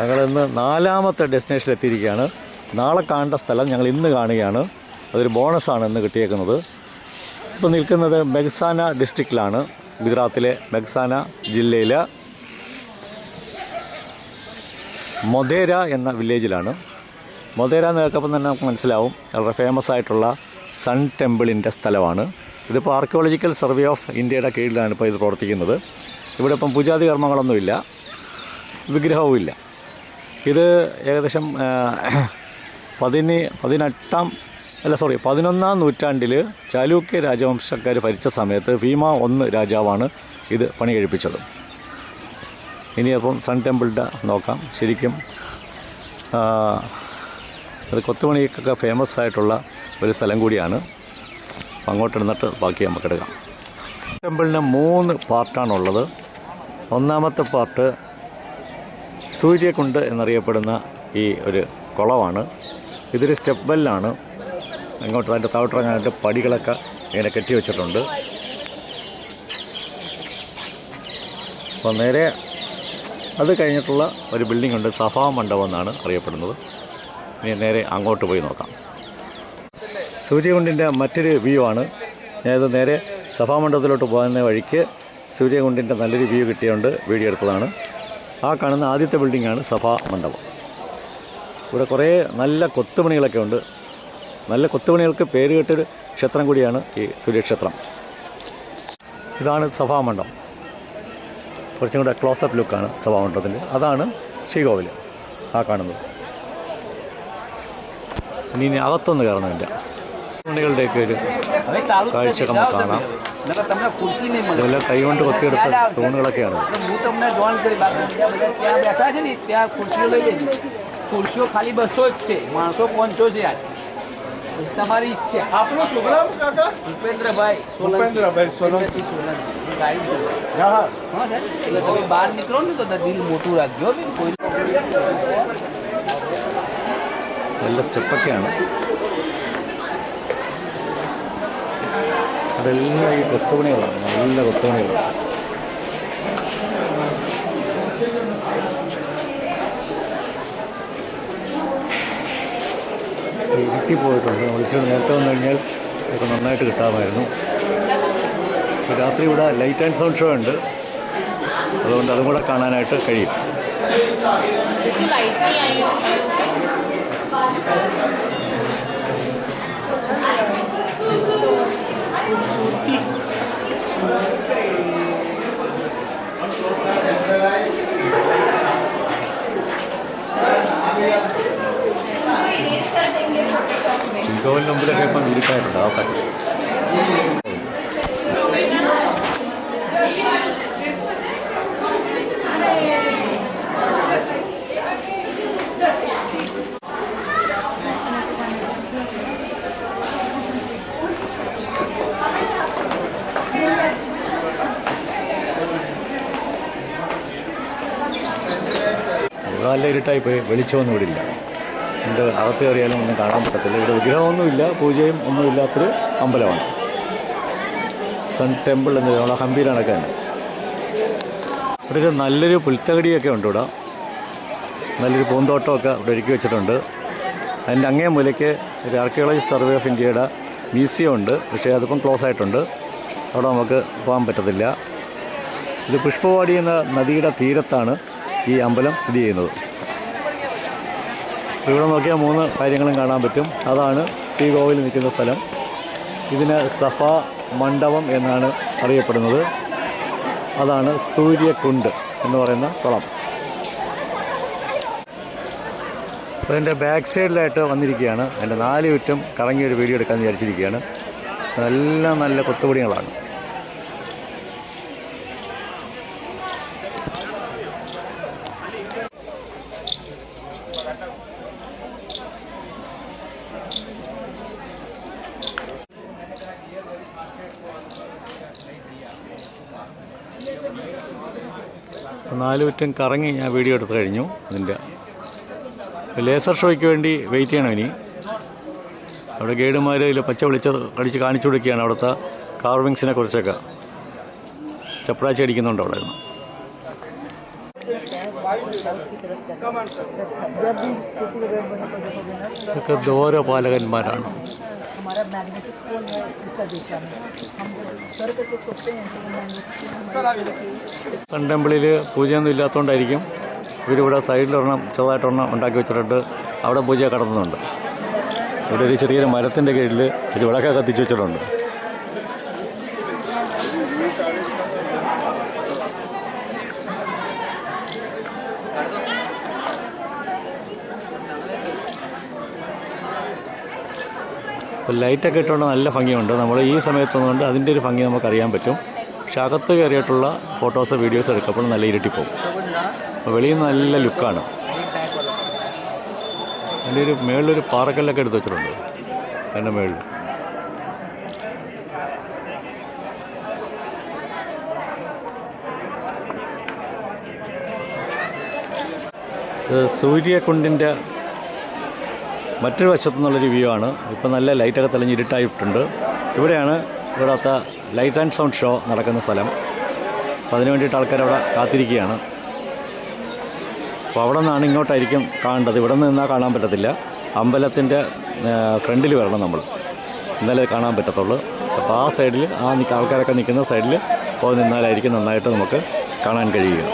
ഞങ്ങൾ ഇന്ന് നാലാമത്തെ ഡെസ്റ്റിനേഷനിൽ എത്തിയിരിക്കുകയാണ്. നാളെ കാണേണ്ട സ്ഥലം ഞങ്ങൾ ഇന്ന് കാണുകയാണ്. അതൊരു ബോണസാണ് ഇന്ന് കിട്ടിയേക്കുന്നത്. ഇപ്പോൾ നിൽക്കുന്നത് മെഗ്സാന ഡിസ്ട്രിക്റ്റിലാണ് ഗുജറാത്തിലെ മെഗ്സാന ജില്ലയിൽ മൊതേര എന്ന വില്ലേജിലാണ് മൊതേര എന്ന് കേൾക്കുമ്പോൾ തന്നെ നമുക്ക് മനസ്സിലാവും. വളരെ ഫേമസ് ആയിട്ടുള്ള സൺ ടെമ്പിളിന്റെ സ്ഥലമാണ്. ഇതിപ്പോൾ ആർക്കിയോളജിക്കൽ സർവേ ഓഫ് ഇന്ത്യയുടെ കീഴിലാണ് ഇപ്പോൾ ഇത് പ്രവർത്തിക്കുന്നത്. ഇവിടെ ഇപ്പം പൂജാതി കർമ്മങ്ങളൊന്നുമില്ല. വിഗ്രഹവുമില്ല. ഇത് ഏകദേശം പതിന് പതിനെട്ടാം അല്ല സോറി പതിനൊന്നാം നൂറ്റാണ്ടിൽ ചാലൂക്യ രാജവംശക്കാർ ഭരിച്ച സമയത്ത് ഭീമ ഒന്ന് രാജാവാണ് ഇത് പണി കഴിപ്പിച്ചത് ഇനിയപ്പം സൺ ടെമ്പിളിന്റെ നോക്കാം. ശരിക്കും അത് കൊത്തുപണിക്കൊക്കെ ഫേമസ് ആയിട്ടുള്ള ഒരു സ്ഥലം കൂടിയാണ്. അങ്ങോട്ട് ഇരുന്നിട്ട് ബാക്കി നമുക്ക് എടുക്കാം. ടെമ്പിളിന് മൂന്ന് പാർട്ടാണുള്ളത് ഒന്നാമത്തെ പാർട്ട് സൂര്യകുണ്ട് എന്നറിയപ്പെടുന്ന ഈ ഒരു കുളമാണ് ഇതൊരു സ്റ്റെപ്പ് വെല്ലാണ്. അങ്ങോട്ട് അതിന്റെ താഴോട്ടിറങ്ങാനായിട്ട് പടികളൊക്കെ ഇങ്ങനെ കെട്ടി വെച്ചിട്ടുണ്ട്. അപ്പോൾ നേരെ അത് കഴിഞ്ഞിട്ടുള്ള ഒരു ബിൽഡിംഗ് ഉണ്ട് സഫാ മണ്ഡപം എന്നാണ് അറിയപ്പെടുന്നത്. ഇനി നേരെ അങ്ങോട്ട് പോയി നോക്കാം. സൂര്യകുണ്ടിന്റെ മറ്റൊരു വ്യൂ ആണ്. ഞാനത് നേരെ സഭാമണ്ഡപത്തിലോട്ട് പോകുന്ന വഴിക്ക് സൂര്യകുണ്ടിന്റെ നല്ലൊരു വ്യൂ കിട്ടിയതുകൊണ്ട് വീഡിയോ എടുത്തതാണ്. ആ കാണുന്ന ആദ്യത്തെ ബിൽഡിംഗാണ് സഭാ മണ്ഡപം. ഇവിടെ കുറേ നല്ല കൊത്തുപണികളൊക്കെ ഉണ്ട്. നല്ല കൊത്തുപണികൾക്ക് പേര് കേട്ടൊരു ക്ഷേത്രം കൂടിയാണ് ഈ സൂര്യക്ഷേത്രം. ഇതാണ് സഭാമണ്ഡപം കുറച്ചും കൂടെ ക്ലോസപ്പ് ലുക്കാണ് സഭാമണ്ഡപത്തിന്റെ അതാണ് ശ്രീകോവിൽ ആ കാണുന്നത്. ഇനി അകത്തൊന്ന് കയറണമില്ല തുണികളുടെയൊക്കെ ഒരു હવે ચાલુ જ કાઢી છે, શકો જાઓ મકાન, તમે. નકર તમને ખુરશી નહીં મળે ഇതെല്ലാം കൈകൊണ്ട് കൊത്തിയെടുത്ത തൂണുകളൊക്കെയാണ് એટલે હું તમને જોઈન કરી બાકી ત્યાં બધા ત્યાં બેઠા છે ને ત્યાં ખુરશીઓ લઈ લેજો ખુરશીઓ ખાલી બસો જ છે માણસો પહોંચો છે આજ તમારી ઈચ્છા આપનું શુભ નામ કાકા ભૂપેન્દ્રભાઈ સોલંકી. ભૂપેન્દ્રભાઈ સોલંકી. ભૂપેન્દ્રસિંહ સોલંકી. હું ગાડી છું. હા હા હા સાહેબ? એટલે તમે બહાર નીકળો ને તો દિલ મોટું રાખજો હો બેન. કોઈ നല്ല സ്റ്റെപ്പൊക്കെയാണ് അതെല്ലാം ഈ കൊത്തുപണികളാണ്. നല്ല കൊത്തുപണികളാണ്. ഇരുട്ടിപ്പോയിട്ടുണ്ട് വിളിച്ചത് നേരത്തെ വന്നു കഴിഞ്ഞാൽ ഇതൊക്കെ നന്നായിട്ട് കിട്ടാമായിരുന്നു. രാത്രി ഇവിടെ ലൈറ്റ് ആൻഡ് സൗണ്ട് ഷോ ഉണ്ട്. അതുകൊണ്ട് അതും കൂടെ കാണാനായിട്ട് കഴിയും. ശ്രീകോവിലിന് മുമ്പിലൊക്കെ ഇപ്പം ഇരുട്ടായിട്ടുണ്ട് അതൊക്കെ ഇവിടെ നല്ല ഇരുട്ടായി പോയി വെളിച്ചമൊന്നും ഇവിടെ ഇല്ല. ഉണ്ട് അകത്ത് കയറിയാലും ഒന്നും കാണാൻ പറ്റത്തില്ല. ഇവിടെ വിഗ്രഹമൊന്നുമില്ല പൂജയും ഒന്നും ഇല്ലാത്തൊരു അമ്പലമാണ്. സൺ ടെമ്പിൾ എന്ന് പറയുന്നത് ഹംപീരാണൊക്കെ തന്നെ. ഇവിടെ നല്ലൊരു പുൽത്തകടിയൊക്കെ ഉണ്ട് ഇവിടെ. നല്ലൊരു പൂന്തോട്ടമൊക്കെ ഇവിടെ ഒരുക്കി വെച്ചിട്ടുണ്ട്. അതിന്റെ അങ്ങേ മൂലയ്ക്ക് ഒരു ആർക്കിയോളജി സർവേ ഓഫ് ഇന്ത്യയുടെ മ്യൂസിയം ഉണ്ട്. പക്ഷേ അതിപ്പം ക്ലോസ് ആയിട്ടുണ്ട്. അവിടെ നമുക്ക് പോകാൻ പറ്റത്തില്ല. ഇത് പുഷ്പവാടി എന്ന നദിയുടെ തീരത്താണ് ഈ അമ്പലം സ്ഥിതി ചെയ്യുന്നത്. ഇവിടെ നോക്കിയാൽ മൂന്ന് കാര്യങ്ങളും കാണാൻ പറ്റും. അതാണ് ശ്രീകോവിൽ നിൽക്കുന്ന സ്ഥലം. ഇതിന് സഫ മണ്ഡപം എന്നാണ് അറിയപ്പെടുന്നത്. അതാണ് സൂര്യകുണ്ട് എന്ന് പറയുന്ന സ്ഥലം. അതിന്റെ ബാക്ക് സൈഡിലായിട്ട് വന്നിരിക്കുകയാണ്. അതിന്റെ നാല് ചുറ്റും കറങ്ങിയൊരു വീഡിയോ എടുക്കാൻ വിചാരിച്ചിരിക്കുകയാണ്. നല്ല നല്ല കൊത്തുപണികളാണ് നാല് വിറ്റും കറങ്ങി ഞാൻ വീഡിയോ എടുത്ത് കഴിഞ്ഞു ഇതിന്റെ ലേസർ ഷോയ്ക്ക് വേണ്ടി വെയിറ്റ് ചെയ്യണം ഇനി. അവിടെ ഗൈഡുമാർ ഇതിൽ പച്ച വിളിച്ച് കടിച്ച് കാണിച്ചു കൊടുക്കുകയാണ് അവിടുത്തെ കാർവിങ്സിനെ കുറിച്ചൊക്കെ. ചപ്പടാച്ചി അടിക്കുന്നുണ്ട് അവിടെ. നിന്ന് ഇതൊക്കെ ദ്വാരപാലകന്മാരാണ് हमारा मैग्नेटिक पोल है उत्तर दिशा में हम जब सर करके सोचते हैं तो मैग्नेटिक सर आगे സൺ ടെമ്പിളിൽ പൂജയൊന്നും ഇല്ലാത്തതുകൊണ്ടായിരിക്കും ഇവരിവിടെ സൈഡിലൊരെണ്ണം ചെറുതായിട്ടൊരെണ്ണം ഉണ്ടാക്കി വെച്ചിട്ടുണ്ട് അവിടെ പൂജ കടത്തുന്നുണ്ട് ഇവിടെ ഒരു ചെറിയൊരു മരത്തിൻ്റെ കീഴിൽ ഒരു വിളക്ക കത്തിച്ച് വെച്ചിട്ടുണ്ട് ലൈറ്റൊക്കെ ഇട്ടുകൊണ്ട് നല്ല ഭംഗിയുണ്ട്. നമ്മൾ ഈ സമയത്തൊന്നുകൊണ്ട് അതിന്റെ ഒരു ഭംഗി നമുക്ക് അറിയാൻ പറ്റും. പക്ഷെ അകത്ത് കയറിയിട്ടുള്ള ഫോട്ടോസ് വീഡിയോസ് എടുക്കുമ്പോൾ നല്ല ഇരുട്ടി പോകും അപ്പോൾ വെളിയിൽ നല്ല ലുക്കാണ്. അതിന്റെ ഒരു മേളിലൊരു പാറക്കല്ലൊക്കെ എടുത്ത് വെച്ചിട്ടുണ്ട്. അതിന്റെ മേളിൽ. സൂര്യകുണ്ടിന്റെ മറ്റൊരു വശത്തു നിന്നുള്ളൊരു വ്യൂ ആണ്. ഇപ്പം നല്ല ലൈറ്റൊക്കെ തെളിഞ്ഞ് ഇരുട്ടായിട്ടുണ്ട്. ഇവിടെയാണ് ഇവിടുത്തെ ലൈറ്റ് ആൻഡ് സൗണ്ട് ഷോ നടക്കുന്ന സ്ഥലം. അപ്പോൾ അതിന് വേണ്ടിയിട്ട് ആൾക്കാർ അവിടെ കാത്തിരിക്കുകയാണ്. അപ്പോൾ അവിടെ നിന്നാണ് ഇങ്ങോട്ടായിരിക്കും കാണേണ്ടത്. ഇവിടെ നിന്ന് നിന്നാൽ കാണാൻ പറ്റത്തില്ല. അമ്പലത്തിന്റെ ഫ്രണ്ടിൽ വരണം നമ്മൾ. എന്നാലേ കാണാൻ പറ്റത്തുള്ളൂ. അപ്പോൾ ആ സൈഡിൽ ആ ആൾക്കാരൊക്കെ നിൽക്കുന്ന സൈഡിൽ പോയി നിന്നാലായിരിക്കും നന്നായിട്ട് നമുക്ക് കാണാൻ കഴിയുക.